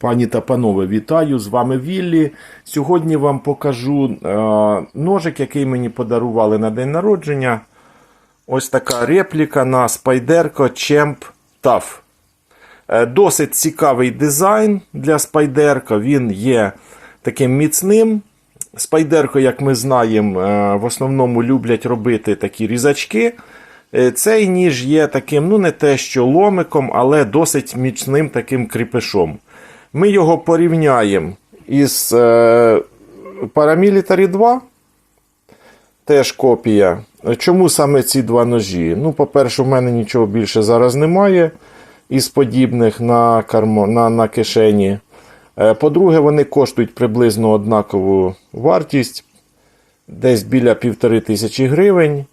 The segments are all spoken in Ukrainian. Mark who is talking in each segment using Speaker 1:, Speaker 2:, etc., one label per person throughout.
Speaker 1: Пані та панове, вітаю! З вами Віллі. Сьогодні вам покажу е, ножик, який мені подарували на день народження. Ось така репліка на Спайдерко Champ TAF. Е, Досить цікавий дизайн для Спайдерко. Він є таким міцним. Спайдерко, як ми знаємо, е, в основному люблять робити такі різачки. Цей ніж є таким, ну не те що ломиком, але досить міцним таким кріпешом. Ми його порівняємо із е, Paramilitary 2. Теж копія. Чому саме ці два ножі? Ну, по-перше, в мене нічого більше зараз немає із подібних на, кармо, на, на кишені. Е, По-друге, вони коштують приблизно однакову вартість, десь біля півтори тисячі гривень.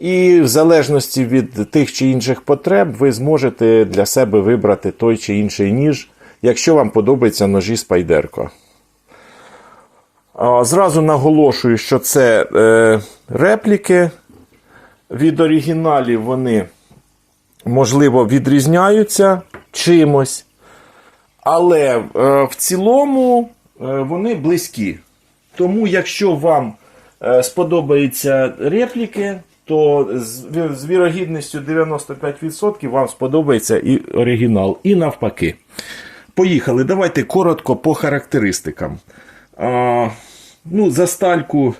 Speaker 1: І в залежності від тих чи інших потреб, ви зможете для себе вибрати той чи інший ніж, якщо вам подобаються ножі Спайдерко. Зразу наголошую, що це е, репліки. Від оригіналів вони, можливо, відрізняються чимось. Але е, в цілому е, вони близькі. Тому, якщо вам е, сподобаються репліки, то з, з вірогідністю 95% вам сподобається і оригінал, і навпаки. Поїхали. Давайте коротко по характеристикам. А, ну, за стальку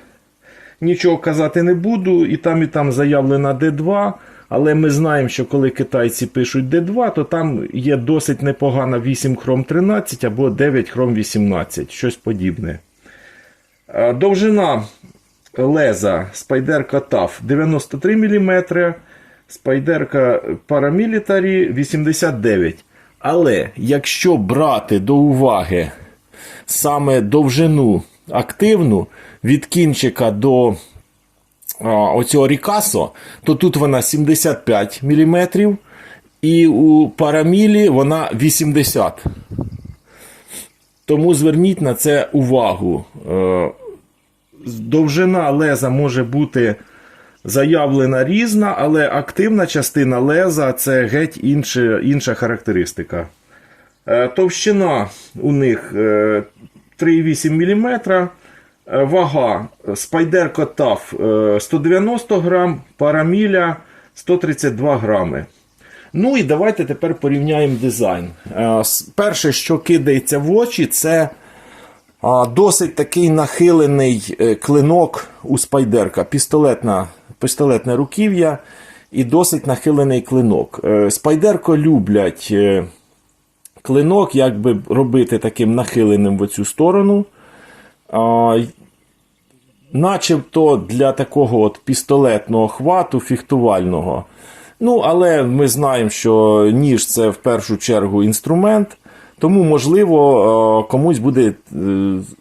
Speaker 1: нічого казати не буду. І там, і там заявлена D2. Але ми знаємо, що коли китайці пишуть D2, то там є досить непогана 8 хром 13 або 9 хром 18, щось подібне. А, Довжина леза спайдерка TAF 93 мм, спайдерка Paramilitary 89 Але якщо брати до уваги саме довжину активну від кінчика до оцього Рікасо, то тут вона 75 мм, і у Парамілі вона 80 Тому зверніть на це увагу. Е, довжина леза може бути заявлена різна, але активна частина леза це геть інша, інша характеристика. Е, Товщина у них е, 3,8 мм. Вага Спайдерко е, 190 грам, Параміля 132 грами. Ну і давайте тепер порівняємо дизайн. Е, Перше, що кидається в очі, це Досить такий нахилений е, клинок у спайдерка, пістолетна, пістолетне руків'я і досить нахилений клинок. Е, Спайдерко люблять е, клинок, якби робити таким нахиленим в оцю сторону. Начебто для такого от пістолетного хвату, фіхтувального. Ну, але ми знаємо, що ніж це в першу чергу інструмент, тому, можливо, е, комусь буде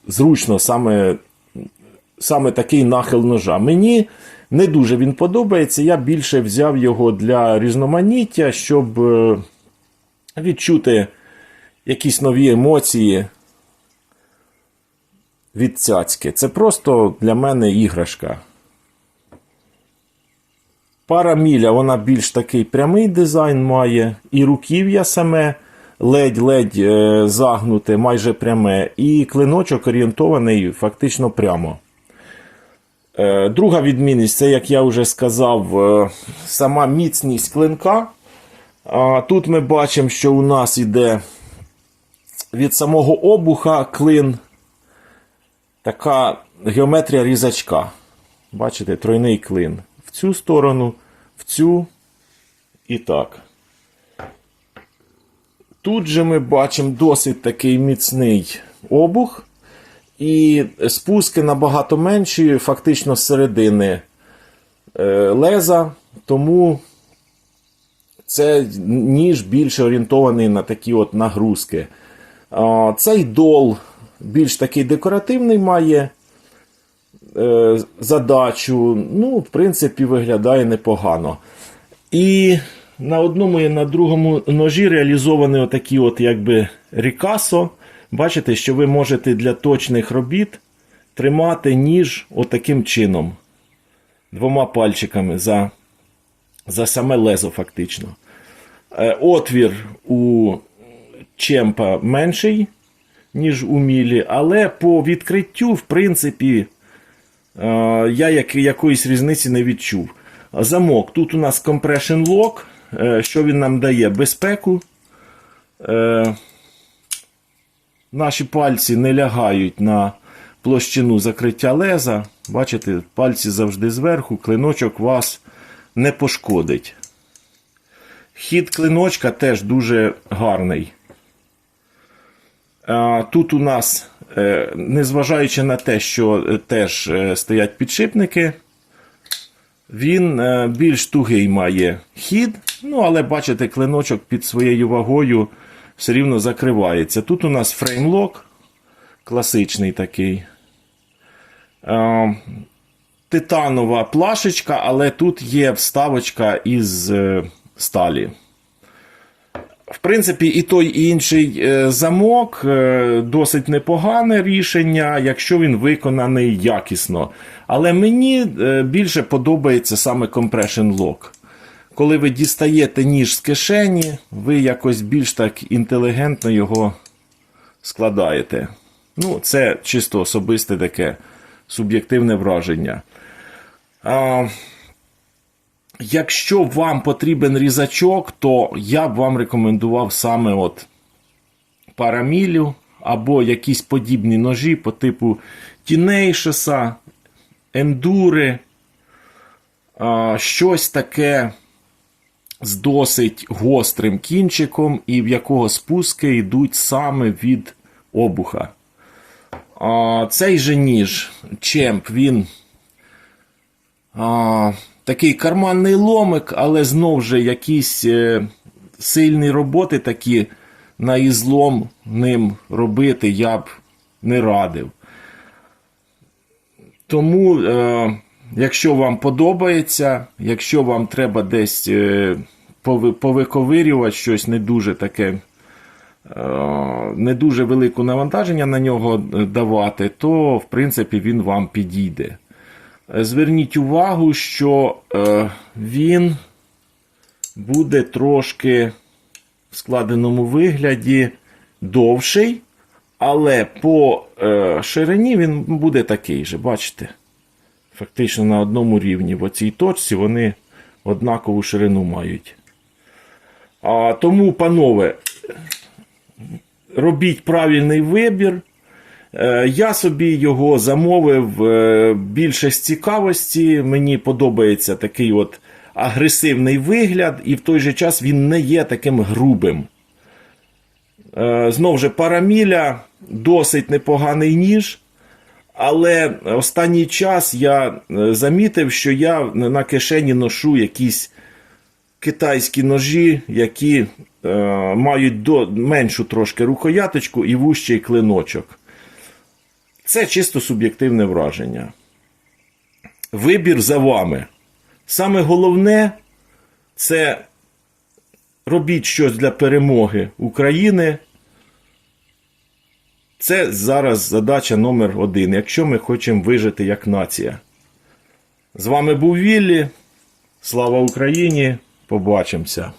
Speaker 1: зручно саме, саме такий нахил ножа. Мені не дуже він подобається. Я більше взяв його для різноманіття, щоб е, відчути якісь нові емоції від цяцьки. Це просто для мене іграшка. Пара міля, вона більш такий прямий дизайн має, і руків'я саме ледь-ледь е, загнуте, майже пряме, і клиночок орієнтований фактично прямо. Е, Друга відмінність це, як я вже сказав, е, сама міцність клинка. Тут ми бачимо, що у нас іде від самого обуха клин така геометрія різачка. Бачите, тройний клин. В цю сторону, в цю і так. Тут же ми бачимо досить такий міцний обух. І спуски набагато менші, фактично з середини е, леза, тому це ніж більше орієнтований на такі от нагрузки. Цей дол більш такий декоративний має е, задачу. Ну, в принципі, виглядає непогано. І на одному і на другому ножі реалізовані отакі от якби рікасо. Бачите, що ви можете для точних робіт тримати ніж отаким чином. Двома пальчиками за, за саме лезо, фактично. Е, Отвір у чемпа менший, ніж у мілі, але по відкриттю, в принципі, е, я як, якоїсь різниці не відчув. Замок. Тут у нас compression lock. Е, Що він нам дає? Безпеку. Наші пальці не лягають на площину закриття леза. Бачите, пальці завжди зверху, клиночок вас не пошкодить. Хід клиночка теж дуже гарний. Тут у нас, е, незважаючи на те, що е, теж е, стоять підшипники, він більш тугий має хід, ну але бачите, клиночок під своєю вагою все рівно закривається. Тут у нас фреймлок, класичний такий. Е, Титанова плашечка, але тут є вставочка із е, сталі. В принципі, і той і інший е, замок досить непогане рішення, якщо він виконаний якісно. Але мені більше подобається саме compression lock. Коли ви дістаєте ніж з кишені, ви якось більш так інтелігентно його складаєте. Ну, це чисто особисте таке суб'єктивне враження. А, Якщо вам потрібен різачок, то я б вам рекомендував саме от парамілю або якісь подібні ножі по типу Тінейшеса, Ендури, а, щось таке з досить гострим кінчиком, і в якого спуски йдуть саме від обуха. А, Цей же ніж, чемп, він а, такий карманний ломик, але знов же якісь е, сильні роботи такі на ізлом ним робити я б не радив. Тому, е, якщо вам подобається, якщо вам треба десь е, повиковирювати щось не дуже таке, е, не дуже велике навантаження на нього е, давати, то в принципі він вам підійде. Зверніть увагу, що він буде трошки в складеному вигляді довший, але по ширині він буде такий же, бачите? Фактично на одному рівні. В оцій точці вони однакову ширину мають. А, тому, панове, робіть правильний вибір. Е, Я собі його замовив е, більше з цікавості. Мені подобається такий от агресивний вигляд, і в той же час він не є таким грубим. Е, Знов же параміля досить непоганий ніж. Але останній час я е, замітив, що я на кишені ношу якісь китайські ножі, які е, мають до, меншу трошки рукояточку і вущий клиночок. Це чисто суб'єктивне враження. Вибір за вами. Саме головне це робіть щось для перемоги України. Це зараз задача номер один, якщо ми хочемо вижити як нація. З вами був Віллі. Слава Україні! Побачимося!